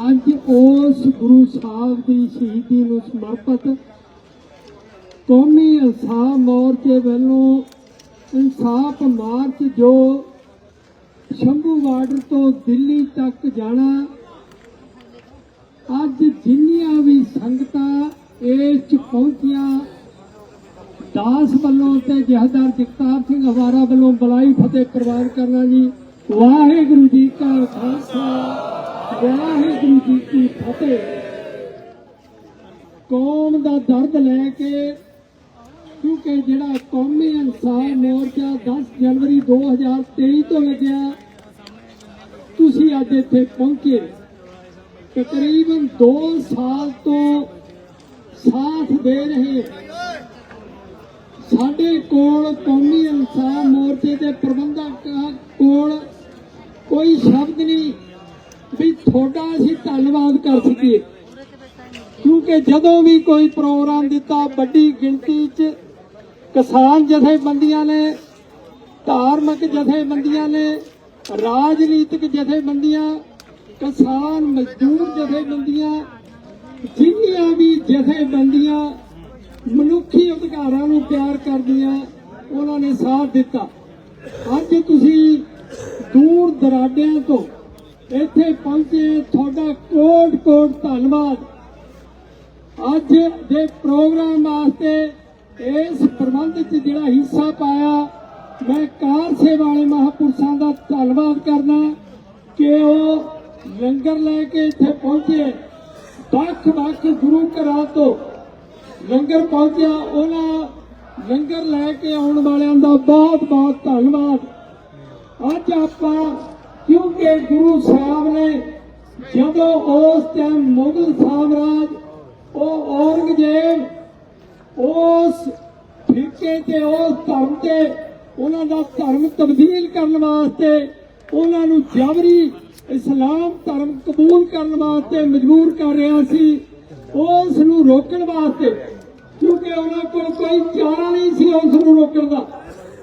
ਅੱਜ ਉਸ ਗੁਰੂ ਸਾਹਿਬ ਦੀ ਸ਼ਹੀਦੀ ਨੂੰ ਸਮਰਪਿਤ ਕੌਮੀ ਇਨਸਾਫ ਮੋਰਚੇ ਵੱਲੋਂ ਇਨਸਾਫ ਮਾਰਚ ਜੋ ਸ਼ੰਭੂ ਬਾਰਡਰ ਤੋਂ ਦਿੱਲੀ ਤੱਕ ਜਾਣਾ, ਅੱਜ ਜਿੰਨੀਆਂ ਵੀ ਸੰਗਤਾਂ ਇਸ ਚ ਪਹੁੰਚੀਆਂ, ਦਾਸ ਵੱਲੋਂ ਤੇ ਜਹਦਾਰ ਜਗਤਾਰ ਸਿੰਘ ਹਵਾਰਾ ਵੱਲੋਂ ਬਲਾਈ ਫਤਿਹ ਪ੍ਰਵਾਨ ਕਰਨਾ ਜੀ। ਵਾਹਿਗੁਰੂ ਜੀ ਕਾ ਖਾਲਸਾ। ਵਾਹਿਗੁਰੂ ਜੀ ਕੀ ਫਤਿਹ ਕੌਮ ਦਾ ਦਰਦ ਲੈ ਕੇ ਕਿਉਂਕਿ ਜਿਹੜਾ ਕੌਮੀ ਇਨਸਾਫ ਮੋਰਚਾ 10 ਜਨਵਰੀ 2023 ਤੋਂ ਲੱਗਿਆ ਤੁਸੀਂ ਅੱਜ ਇੱਥੇ ਪਹੁੰਚੇ ਤਕਰੀਬਨ 2 ਸਾਲ ਤੋਂ ਸਾਥ ਦੇ ਰਹੇ ਸਾਡੇ ਕੋਲ ਕੌਮੀ ਇਨਸਾਫ ਮੋਰਚੇ ਦੇ ਪ੍ਰਬੰਧਕ ਕੋਲ ਕੋਈ ਸ਼ਬਦ ਤੁਹਾਡਾ ਅਸੀਂ ਧੰਨਵਾਦ ਕਰ ਸਕੀਏ। ਕਿਉਂਕਿ ਜਦੋਂ ਵੀ ਕੋਈ ਪ੍ਰੋਗਰਾਮ ਦਿੱਤਾ, ਵੱਡੀ ਗਿਣਤੀ 'ਚ ਕਿਸਾਨ ਜਥੇਬੰਦੀਆਂ ਨੇ, ਧਾਰਮਿਕ ਜਥੇਬੰਦੀਆਂ ਨੇ, ਰਾਜਨੀਤਿਕ ਜਥੇਬੰਦੀਆਂ, ਕਿਸਾਨ ਮਜ਼ਦੂਰ ਜਥੇਬੰਦੀਆਂ, ਜਿੰਨੀਆਂ ਵੀ ਜਥੇਬੰਦੀਆਂ ਮਨੁੱਖੀ ਅਧਿਕਾਰਾਂ ਨੂੰ ਪਿਆਰ ਕਰਦੀਆਂ, ਉਹਨਾਂ ਨੇ ਸਾਥ ਦਿੱਤਾ। ਅੱਜ ਤੁਸੀਂ ਦੂਰ ਦਰਾਡਿਆਂ ਤੋਂ ਇੱਥੇ ਪਹੁੰਚੇ ਤੁਹਾਡਾ ਕੋਟ ਕੋਟ ਧੰਨਵਾਦ। ਅੱਜ ਦੇ ਪ੍ਰੋਗਰਾਮ ਵਾਸਤੇ ਇਸ ਪ੍ਰਬੰਧ 'ਚ ਜਿਹੜਾ ਹਿੱਸਾ ਪਾਇਆ, ਮੈਂ ਕਾਰ ਸੇਵਾ ਵਾਲੇ ਮਹਾਪੁਰਸ਼ਾਂ ਦਾ ਧੰਨਵਾਦ ਕਰਦਾ ਕਿ ਉਹ ਲੰਗਰ ਲੈ ਕੇ ਇੱਥੇ ਪਹੁੰਚੇ। ਵੱਖ ਵੱਖ ਗੁਰੂ ਘਰਾਂ ਤੋਂ ਲੰਗਰ ਪਹੁੰਚਿਆ। ਉਹਨਾਂ ਲੰਗਰ ਲੈ ਕੇ ਆਉਣ ਵਾਲਿਆਂ ਦਾ ਬਹੁਤ ਬਹੁਤ ਧੰਨਵਾਦ। ਅੱਜ ਆਪਾਂ ਕਿਉਂਕਿ ਗੁਰੂ ਸਾਹਿਬ ਨੇ ਜਦੋਂ ਉਸ ਟਾਈਮ ਮੁਗਲ ਸਾਮਰਾਜ, ਉਹ ਔਰੰਗਜ਼ੇਬ ਉਸ ਫਿਰਕੇ ਤੇ, ਉਸ ਧਰਮ ਤੇ, ਉਹਨਾਂ ਦਾ ਧਰਮ ਤਬਦੀਲ ਕਰਨ ਵਾਸਤੇ, ਉਹਨਾਂ ਨੂੰ ਜਬਰੀ ਇਸਲਾਮ ਧਰਮ ਕਬੂਲ ਕਰਨ ਵਾਸਤੇ ਮਜਬੂਰ ਕਰ ਰਿਹਾ ਸੀ, ਉਸ ਨੂੰ ਰੋਕਣ ਵਾਸਤੇ। ਕਿਉਂਕਿ ਉਹਨਾਂ ਕੋਲ ਕੋਈ ਚਾਰਾ ਨਹੀਂ ਸੀ ਉਸ ਨੂੰ ਰੋਕਣ ਦਾ।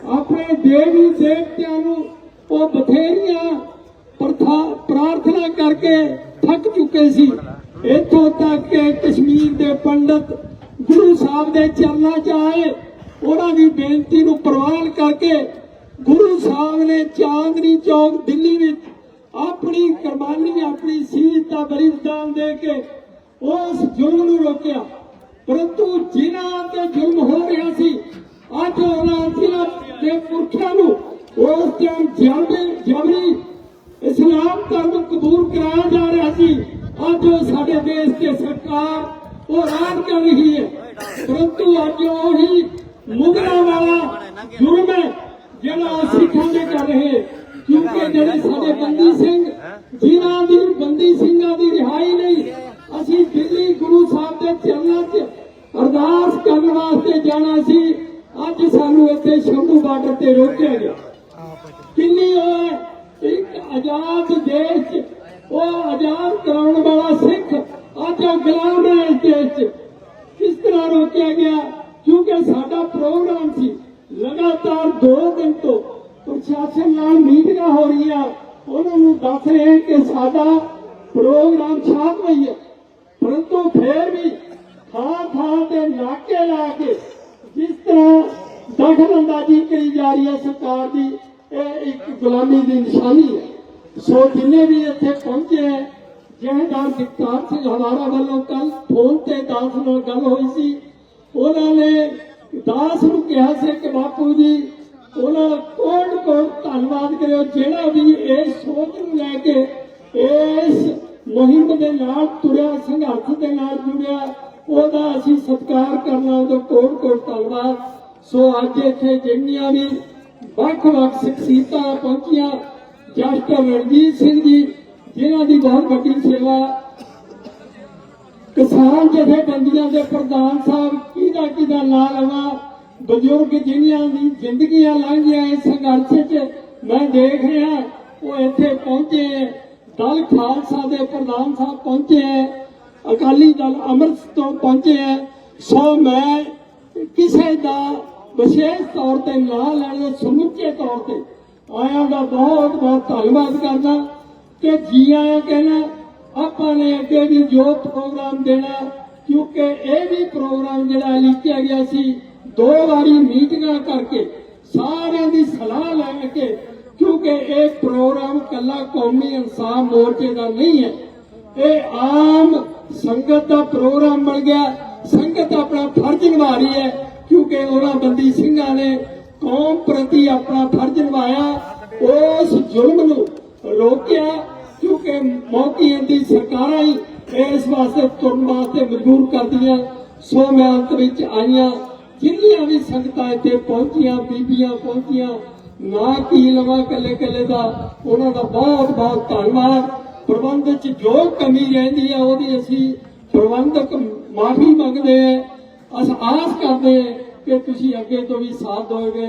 ਆਪਣੇ ਦੇਵੀ ਦੇਵਤਿਆਂ ਨੂੰ ਉਹ ਬਥੇਰੀਆਂ ਪ੍ਰਥਾ ਪ੍ਰਾਰਥਨਾ ਕਰਕੇ ਥੱਕ ਚੁੱਕੇ ਸੀ। ਇੱਥੋਂ ਤੱਕ ਕਿ ਕਸ਼ਮੀਰ ਦੇ ਪੰਡਤ ਗੁਰੂ ਸਾਹਿਬ ਦੇ ਚਰਨਾਂ 'ਚ ਆਏ। ਉਹਨਾਂ ਦੀ ਬੇਨਤੀ ਨੂੰ ਪ੍ਰਵਾਨ ਕਰਕੇ ਗੁਰੂ ਸਾਹਿਬ ਨੇ ਚਾਂਦਨੀ ਚੌਕ ਦਿੱਲੀ ਵਿੱਚ ਆਪਣੀ ਕੁਰਬਾਨੀ, ਆਪਣੀ ਸੀਤ ਦਾ ਬਲੀਦਾਨ ਦੇ ਕੇ ਉਸ ਜ਼ੁਲਮ ਨੂੰ ਰੋਕਿਆ। ਪਰੰਤੂ ਜਿਨ੍ਹਾਂ ਤੇ ਜ਼ੁਲਮ ਹੋ ਰਿਹਾ ਸੀ, ਅੱਜ ਉਹਨਾਂ ਜ਼ਿਲ੍ਹਾ ਦੇ ਪੁਰਖਾਂ ਨੂੰ ਉਸ ਟਾਈਮ ਜਬਰੀ ਜਬਰੀ ਧਰਮ ਕਬੂਲ ਕਰਾਇਆ ਜਾ ਰਿਹਾ ਸੀ। ਅੱਜ ਸਾਡੇ ਦੇਸ਼ ਦੇ ਸਰਕਾਰ ਉਹ ਰਾਜ ਕਰ ਰਹੀ ਹੈ। ਪਰੰਤੂ ਅੱਜ ਉਹੀ ਮੁਗਲਾਂ ਵਾਲਾ ਜੁਰਮ ਹੈ, ਜਿਹੜਾ ਸਿੱਖਾਂ ਦੇ ਕਰ ਰਹੇ ਕਿਉਂਕਿ ਜਿਹੜੇ ਸਾਡੇ ਬੰਦੀ ਸਿੰਘ, ਜਿਨ੍ਹਾਂ ਦੀ ਬੰਦੀ ਸਿੰਘਾਂ ਦੀ ਰਿਹਾਈ ਲਈ ਅਸੀਂ ਦਿੱਲੀ ਗੁਰੂ ਸਾਹਿਬ ਦੇ ਚਰਨਾਂ 'ਚ ਅਰਦਾਸ ਕਰਨ ਵਾਸਤੇ ਜਾਣਾ ਸੀ, ਅੱਜ ਸਾਨੂੰ ਇੱਥੇ ਸ਼ੰਭੂ ਬਾਰਡਰ ਤੇ ਰੋਕਿਆ ਗਿਆ। ਕਿੰਨੀ ਉਹ ਇੱਕ ਆਜ਼ਾਦ ਦੇਸ਼, ਉਹ ਆਜ਼ਾਦ ਕਰਾਉਣ ਵਾਲਾ ਸਿੱਖ ਅੱਜ ਉਹ ਗੁਲਾਮ ਹੈ ਇਸ ਦੇਸ਼ 'ਚ। ਕਿਸ ਤਰ੍ਹਾਂ ਰੋਕਿਆ ਗਿਆ, ਕਿਉਂਕਿ ਸਾਡਾ ਪ੍ਰੋਗਰਾਮ ਸੀ, ਲਗਾਤਾਰ 2 ਦਿਨ ਤੋਂ ਪ੍ਰਸ਼ਾਸਨ ਨਾਲ ਮੀਟਿੰਗਾਂ ਹੋ ਰਹੀਆਂ। ਉਹਨਾਂ ਨੂੰ ਦੱਸ ਰਹੇ ਕਿ ਸਾਡਾ ਪ੍ਰੋਗਰਾਮ ਸ਼ਾਂਤਮਈ ਹੈ। ਪਰੰਤੂ ਫੇਰ ਵੀ ਥਾਂ ਥਾਂ ਤੇ ਨਾਕੇ ਲਾ ਕੇ ਜਿਸ ਤਰ੍ਹਾਂ ਦਖਲ ਅੰਦਾਜ਼ੀ ਕਰੀ ਜਾ ਰਹੀ ਹੈ ਸਰਕਾਰ ਦੀ ਇਹ ਇੱਕ ਗੁਲਾਮੀ ਦੀ ਨਿਸ਼ਾਨੀ ਹੈ। ਸੋ ਜਿੰਨੇ ਵੀ ਇੱਥੇ ਪਹੁੰਚੇ ਜਹਦਾਰ ਜਗਤਾਰ ਸਿੰਘ ਹਵਾਰਾ ਵੱਲੋਂ ਕੱਲ ਫੋਨ ਤੇ ਦਾਸ ਨਾਲ ਗੱਲ ਹੋਈ ਸੀ। ਉਹਨਾਂ ਨੇ ਦਾਸ ਨੂੰ ਕਿਹਾ ਸੀ ਕਿ ਬਾਪੂ ਜੀ, ਉਹਨਾਂ ਦਾ ਕੋਟ ਕੋਟ ਧੰਨਵਾਦ ਕਰਿਓ, ਜਿਹੜਾ ਵੀ ਇਸ ਸੋਚ ਨੂੰ ਲੈ ਕੇ ਇਸ ਮੁਹਿੰਮ ਦੇ ਨਾਲ ਤੁਰਿਆ, ਸੰਘਰਸ਼ ਦੇ ਨਾਲ ਜੁੜਿਆ, ਉਹਦਾ ਅਸੀਂ ਸਤਿਕਾਰ ਕਰਨਾ, ਉਹਦਾ ਕੋਟ ਕੋਟ ਧੰਨਵਾਦ। ਸੋ ਅੱਜ ਇੱਥੇ ਜਿੰਨੀਆਂ ਵੀ ਵੱਖ-ਵੱਖ ਸ਼ਖਸੀਅਤਾਂ ਪਹੁੰਚੀਆਂ ਜਸਟ ਰਣਜੀਤ ਸਿੰਘ ਜੀ, ਜਿਨ੍ਹਾਂ ਦੀ ਬਹੁਤ ਵੱਡੀ ਸੇਵਾ ਕਿਸਾਨ ਜਥੇਬੰਦੀਆਂ ਦੇ ਪ੍ਰਧਾਨ ਸਾਹਿਬ, ਕਿਹਦਾ ਕਿਹਦਾ ਨਾਂ ਲਵਾਂ ਬਜ਼ੁਰਗ ਜਿਨ੍ਹਾਂ ਦੀ ਜ਼ਿੰਦਗੀਆਂ ਲੰਘੀਆਂ ਇਸ ਸੰਘਰਸ਼ 'ਚ ਮੈਂ ਦੇਖ ਰਿਹਾ, ਉਹ ਇੱਥੇ ਪਹੁੰਚੇ ਹੈ। ਦਲ ਖਾਲਸਾ ਦੇ ਪ੍ਰਧਾਨ ਸਾਹਿਬ ਪਹੁੰਚੇ ਹੈ। ਅਕਾਲੀ ਦਲ ਅੰਮ੍ਰਿਤ ਤੋਂ ਪਹੁੰਚੇ ਹੈ ਸੋ ਮੈਂ ਕਿਸੇ ਦਾ ਵਿਸ਼ੇਸ਼ ਤੌਰ ਤੇ ਨਾਂ ਲੈਣ ਦੇ ਸਮੁੱਚੇ ਤੌਰ ਤੇ। ਆਇਆਂ ਦਾ ਬਹੁਤ ਬਹੁਤ ਧੰਨਵਾਦ ਕਰਦਾ ਕਿ ਜੀ ਆਇਆਂ ਕਹਿਣਾ ਆਪਾਂ ਆਪਾਂ ਨੇ ਅੱਗੇ ਵੀ ਜੋ ਪ੍ਰੋਗਰਾਮ ਦੇਣਾ, ਕਿਉਂਕਿ ਇਹ ਵੀ ਪ੍ਰੋਗਰਾਮ ਜਿਹੜਾ ਲਿਖਿਆ ਗਿਆ ਸੀ, ਦੋ ਵਾਰੀ ਮੀਟਿੰਗਾਂ ਕਰਕੇ ਸਾਰਿਆਂ ਦੀ ਸਲਾਹ ਲੈ ਕੇ, ਕਿਉਂਕਿ ਇਹ ਪ੍ਰੋਗਰਾਮ ਕੱਲਾ ਕੌਮੀ ਇਨਸਾਫ ਮੋਰਚੇ ਦਾ ਨਹੀਂ ਹੈ। ਇਹ ਆਮ ਸੰਗਤ ਦਾ ਪ੍ਰੋਗਰਾਮ ਬਣ ਗਿਆ। ਸੰਗਤ ਆਪਣਾ ਫਰਜ਼ ਨਿਭਾ ਰਹੀ ਹੈ, ਕਿਉਂਕਿ ਉਹਨਾਂ ਬੰਦੀ ਸਿੰਘਾਂ ਨੇ ਕੌਮ ਪ੍ਰਤੀ ਆਪਣਾ ਫਰਜ਼ ਨਿਭਾਇਆ, ਉਸ ਜ਼ੁਲਮ ਨੂੰ ਰੋਕਿਆ, ਕਿਉਂਕਿ ਮੌਕੀਆਂ ਦੀ ਸਰਕਾਰਾਂ ਹੀ ਇਸ ਵਾਸਤੇ ਤੁਰਨ ਵਾਸਤੇ ਮਜਬੂਰ ਕਰਦੀਆਂ ਸੋ ਮੈਂ ਅੰਤ ਵਿੱਚ ਆਈਆਂ, ਜਿੰਨੀਆਂ ਵੀ ਸੰਗਤਾਂ ਇੱਥੇ ਪਹੁੰਚੀਆਂ, ਬੀਬੀਆਂ ਪਹੁੰਚੀਆਂ, ਨਾ ਕੀ ਲਵਾਂ ਕੱਲੇ ਕੱਲੇ ਦਾ, ਉਹਨਾਂ ਦਾ ਬਹੁਤ ਬਹੁਤ ਧੰਨਵਾਦ। ਪ੍ਰਬੰਧ ਚ ਜੋ ਕਮੀ ਰਹਿੰਦੀ ਹੈ ਉਹਦੀ ਅਸੀਂ ਪ੍ਰਬੰਧਕ ਮਾਫੀ ਮੰਗਦੇ ਹਾਂ ਅਸ ਆਸ ਕਰਦੇ ਕਿ ਤੁਸੀਂ ਅੱਗੇ ਤੋਂ ਵੀ ਸਾਥ ਦਿਓਗੇ।